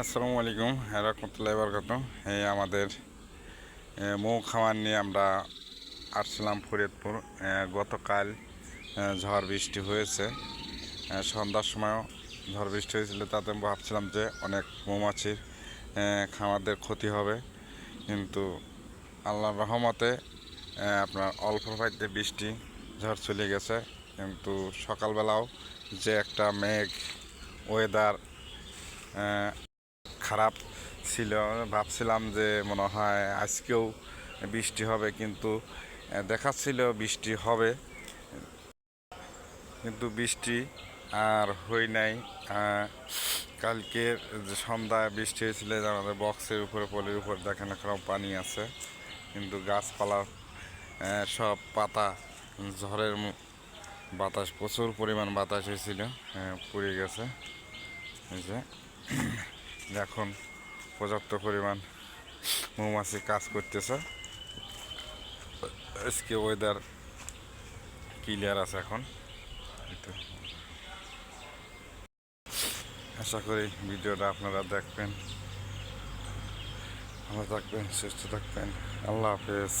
আসসালামু আলাইকুম রহমতুল্লাহ বরকত এই আমাদের মৌ খামার নিয়ে আমরা আসছিলাম ফরিদপুর। গতকাল ঝড় বৃষ্টি হয়েছে। সন্ধ্যার সময়ও ঝড় বৃষ্টি হয়েছিল, তাতে ভাবছিলাম যে অনেক মৌমাছির খামারদের ক্ষতি হবে। কিন্তু আল্লাহর রহমতে আপনার অল্প পাইতে বৃষ্টি, ঝড় চলে গেছে। কিন্তু সকালবেলাও যে একটা মেঘ ওয়েদার খারাপ ছিল। ভাবছিলাম যে মনে হয় আজকেও বৃষ্টি হবে কিন্তু দেখাচ্ছিল বৃষ্টি হবে। কিন্তু বৃষ্টি আর হই নাই। আহ, কালকের যে সন্ধ্যায় বৃষ্টি হয়েছিল আমাদের বক্সের উপরে পলির উপর দেখেন এখনও পানি আছে। কিন্তু গাছপালা সব পাতা ঝড়ের বাতাস প্রচুর পরিমাণ বাতাস হয়েছিল পুড়ে গেছে। এই যে এখন পর্যাপ্ত পরিমাণ মৌমাছি কাজ করতেছে। আজকে ওয়েদার ক্লিয়ার আছে এখন। আশা করি ভিডিওটা আপনারা দেখবেন, ভালো থাকবেন, সুস্থ থাকবেন। আল্লাহ হাফেজ।